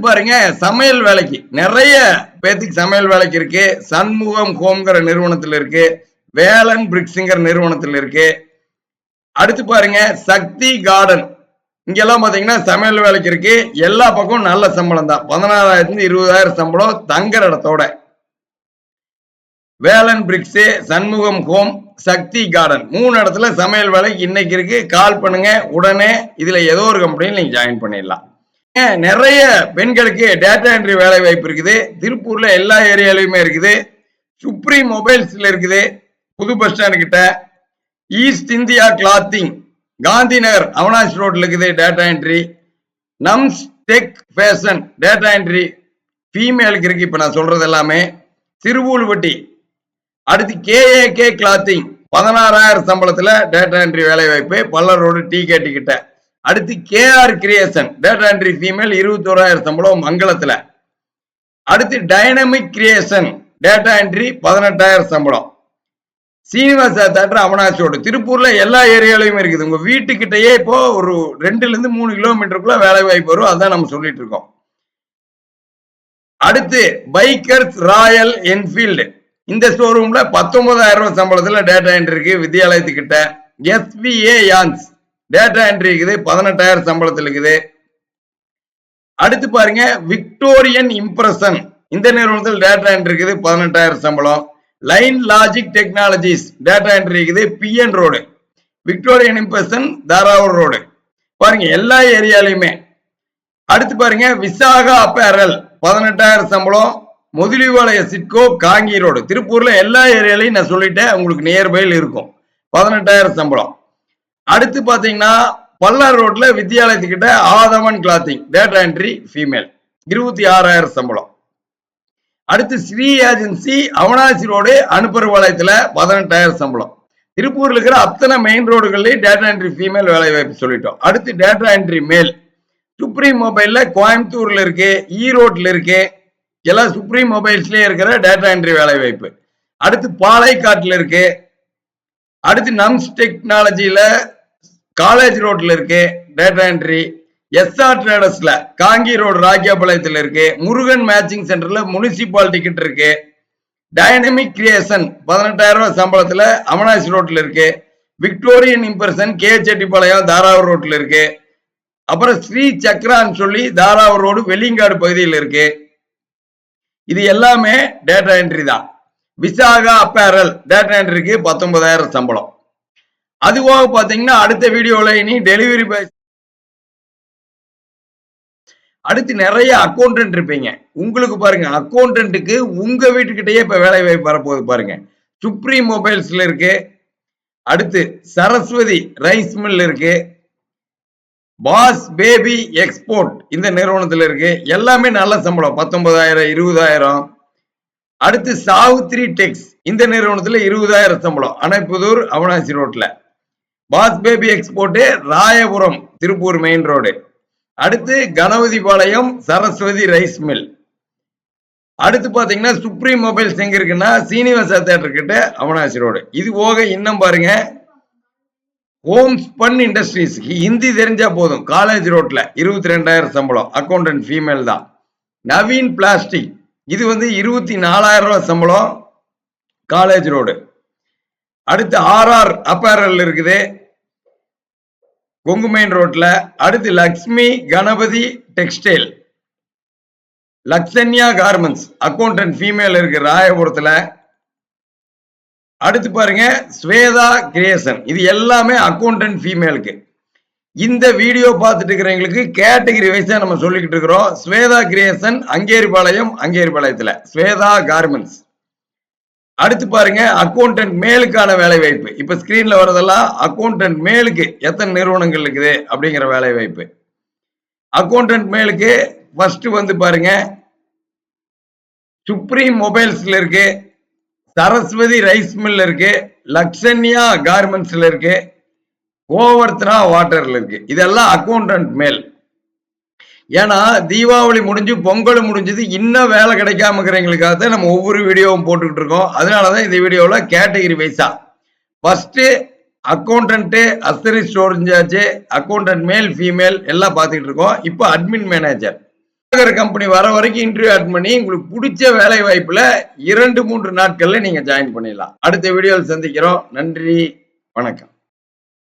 பாருங்க சமையல் வேலைக்கு. நிறைய பேத்துக்கு சமையல் வேலைக்கு இருக்கு. சண்முகம் ஹோம்ங்கிற நிறுவனத்துல இருக்கு. வேலன் பிரிக்ஸுங்கிற நிறுவனத்துல இருக்கு. அடுத்து பாருங்க சக்தி கார்டன் இங்கெல்லாம் பாத்தீங்கன்னா சமையல் வேலைக்கு இருக்கு. எல்லா பக்கமும் நல்ல சம்பளம் தான். பதினாறாயிரத்துல இருபதாயிரம் சம்பளம் தங்குற இடத்தோட. Velan bricks Shanmugam home Sakthi garden மூணு இடத்துல சமையல் வேலைக்கு இன்னைக்கு இருக்கு. கால் பண்ணுங்க. உடனே இதுல ஏதோ ஒரு கம்பெனியில் நீங்க ஜாயின் பண்ணிடலாம். நிறைய பெண்களுக்கு டேட்டா என்ட்ரி வேலை வாய்ப்பு இருக்குது. திருப்பூர்ல எல்லா ஏரியாலையுமே இருக்குது. சுப்ரீம் மொபைல்ஸ்ல இருக்குது. புது பஸ் ஸ்டாண்ட் கிட்ட. East India clothing Gandhi Nagar Avinashi ரோட்ல இருக்குது டேட்டா என்ட்ரி நம்ஸ் டெக் ஃபேஷன் டேட்டா என்ட்ரி ஃபீமேலுக்கு இருக்கு இப்ப நான் சொல்றது எல்லாமே. திருவூல்வட்டி. அடுத்து கேஏகே கிளாத்திங் பதினாறாயிரம் சம்பளத்துல டேட்டா என்ட்ரி வேலை வாய்ப்பு பல்லர் ரோடு டீ கேட்டுக்கிட்ட அடுத்து KR creation data entry female இருபத்தோராயிரம் சம்பளம் மங்களத்தில். அடுத்து டைனமிக் கிரியேஷன் டேட்டா என்ட்ரி பதினெட்டாயிரம் சம்பளம். சீனிவாச தேட்டர் அவனாசியோடு. திருப்பூர்ல எல்லா ஏரியாலையும் இருக்குது. உங்க வீட்டுக்கிட்டயே இப்போ ஒரு ரெண்டுல இருந்து மூணு கிலோமீட்டருக்குள்ள வேலை வாய்ப்பு வரும். அதான் நம்ம சொல்லிட்டு இருக்கோம். அடுத்து பைக்கர்ஸ் ராயல் என்ஃபீல்டு இந்த ஷோரூமில் பத்தொன்பதாயிரம் ரூபாய் சம்பளத்துல டேட்டா என்ட்ரி இருக்கு. வித்யாலயத்துக்கிட்ட. எஸ்பிஏ யான்ஸ் டேட்டா என்ட்ரி இருக்குது பதினெட்டாயிரம் சம்பளத்தில் இருக்குது. அடுத்து பாருங்க விக்டோரியன் இம்ப்ரெஷன் இந்த நிறுவனத்தில் டேட்டா என்ட்ரி இருக்குது பதினெட்டாயிரம் சம்பளம். Line logic technologies data entry இருக்குது P N road Victorian impression Tharavur road பாருங்க எல்லா ஏரியாலையுமே அடுத்து பாருங்க விசாகா அப்பேரல் பதினெட்டாயிரம் சம்பளம். முதலிவாளைய சிட்கோ காங்கி ரோடு திருப்பூர்ல எல்லா ஏரியாலையும் நான் சொல்லிட்டேன் உங்களுக்கு நியர்பையில் இருக்கும். பதினெட்டாயிரம் சம்பளம். அடுத்து பாத்தீங்கன்னா பல்லார் ரோட்ல வித்தியாலயத்துக்கிட்ட ஆதமன் கிளாத்திங் டேட்டா என்ட்ரி ஃபீமேல் இருபத்தி ஆறாயிரம் சம்பளம். அடுத்து ஸ்ரீ ஏஜென்சி அவனாசி ரோடு அனுப்பரவாளையத்துல பதினெட்டாயிரம் சம்பளம். திருப்பூர்ல இருக்கிற அத்தனை மெயின் ரோடுகள்லயும் டேட்டா என்ட்ரி ஃபீமேல் வேலை வாய்ப்பு சொல்லிட்டோம். அடுத்து டேட்டா என்ட்ரி மேல் சுப்ரீம் மொபைல்ல கோயம்புத்தூர்ல இருக்கு ஈரோட்ல இருக்கு எல்லாம் சுப்ரீம் மொபைல்ஸ்லயே இருக்கிற டேட்டா என்ட்ரி வேலை வாய்ப்பு அடுத்து பாலைக்காட்டுல இருக்கு அடுத்து நம்ஸ் டெக்னாலஜியில காலேஜ் ரோட்ல இருக்கு டேட்டா என்ட்ரி எஸ்ஆர் ட்ரேடர்ஸ்ல காங்கி ரோடு ராக்கியாபாளையத்தில் இருக்கு முருகன் மேட்சிங் சென்டர்ல முனிசிபால் டிக்கெட் இருக்கு டைனமிக் கிரியேஷன் பதினெட்டாயிரம் ரூபாய் சம்பளத்துல அமனாசி ரோட்ல இருக்கு Victorian impression K Chettipalayam Tharavur ரோட்ல இருக்கு அப்புறம் ஸ்ரீ சக்ரான்னு சொல்லி தாராவூர் ரோடு வெள்ளிங்காடு பகுதியில் இருக்கு. இது எல்லாமே டேட்டா என்ட்ரி தான். விசாகா அப்பேரல் டேட்டா என்ட்ரிக்கு பத்தொன்பதாயிரம் சம்பளம். அதுவாக பாத்தீங்கன்னா அடுத்த வீடியோல இனி டெலிவரி பாய் அடுத்து நிறைய அக்கௌண்டன்ட் இருப்பீங்க. உங்களுக்கு பாருங்க அக்கௌண்டன்ட்டுக்கு உங்க வீட்டுக்கிட்டயே இப்ப வேலை வாய்ப்பு வரப்போகுது பாருங்க. சுப்ரீம் மொபைல்ஸ்ல இருக்கு. அடுத்து சரஸ்வதி ரைஸ் மில் இருக்கு. பாஸ் பேபி எக்ஸ்போர்ட் இந்த நிறுவனத்துல இருக்கு. எல்லாமே நல்ல சம்பளம் பத்தொன்பதாயிரம் இருபதாயிரம். அடுத்து சாவித்ரி டெக்ஸ் இந்த நிறுவனத்துல இருபதாயிரம் சம்பளம். அணைப்புதூர் அவனாசி ரோட்ல. Bath baby export Rayapuram Tiruppur main road. அடுத்து கணபதிபாளையம் சரஸ்வதி ரைஸ் மில். அடுத்து பாத்தீங்கன்னா சுப்ரீம் மொபைல்ஸ் எங்க இருக்குன்னா சீனிவாசா தேட்டர் கிட்ட அவனாசி ரோடு. இது போக இன்னும் பாருங்க ஹோம் ஸ்பன் இண்டஸ்ட்ரீஸ். ஹிந்தி தெரிஞ்சா போதும். காலேஜ் ரோட்ல இருபத்தி ரெண்டாயிரம் சம்பளம். அக்கௌண்டன்ட் ஃபீமேல் தான். நவீன் பிளாஸ்டிக். இது வந்து இருபத்தி நாலாயிரம் ரூபாய் சம்பளம். College road. அடுத்து ஆர்ஆர் அப்பேரல் இருக்குது. கொங்கு மெயின் ரோட்ல அடுத்து Lakshmi Ganapathi textile Lakshanya garments accountant female இருக்கு ராயபுரத்துல. அடுத்து பாருங்க ஸ்வேதா கிரியேஷன் இது எல்லாமே அக்கௌண்டன்ட் ஃபீமேலுக்கு இந்த வீடியோ பார்த்துட்டு இருக்கிறவங்களுக்கு கேட்டகரி வைஸா நம்ம சொல்லிக்கிட்டு இருக்கிறோம். ஸ்வேதா கிரியேஷன் அங்கேரிபாளையம் அங்கேரிபாளையத்துல. ஸ்வேதா கார்மெண்ட்ஸ் அடுத்து பாருங்க அக்கௌண்டன்ட் மேலுக்கான வேலை வாய்ப்பு இப்ப ஸ்கிரீன்ல வரதெல்லாம் அக்கௌண்டன்ட் மேலுக்கு எத்தனை நிறுவனங்கள் இருக்குது அப்படிங்கிற வேலை வாய்ப்பு அக்கௌண்டன்ட் மேலுக்கு ஃபர்ஸ்ட் வந்து பாருங்க சுப்ரீம் மொபைல்ஸ்ல இருக்கு சரஸ்வதி ரைஸ் மில் இருக்கு லக்ஷன்யா கார்மெண்ட்ஸ்ல இருக்கு கோவர்த்தனா வாட்டர்ல இருக்கு. இதெல்லாம் அக்கௌண்டன்ட் மேல். ஏன்னா தீபாவளி முடிஞ்சு பொங்கல் முடிஞ்சது இன்னும் வேலை கிடைக்காம இருக்கிறவங்களுக்காக தான் நம்ம ஒவ்வொரு வீடியோவும் போட்டுக்கிட்டு இருக்கோம். அதனாலதான் இந்த வீடியோவில் கேட்டகரி வைஸா first accountant அஸ்தரி store incharge accountant male female எல்லாம் பார்த்துக்கிட்டு இருக்கோம். இப்போ அட்மின் மேனேஜர் கம்பெனி வர வரைக்கும் இன்டர்வியூ அட் பண்ணி உங்களுக்கு பிடிச்ச வேலை வாய்ப்புல இரண்டு மூன்று நாட்கள்ல நீங்க ஜாயின் பண்ணிடலாம். அடுத்த வீடியோவில் சந்திக்கிறோம். நன்றி வணக்கம்.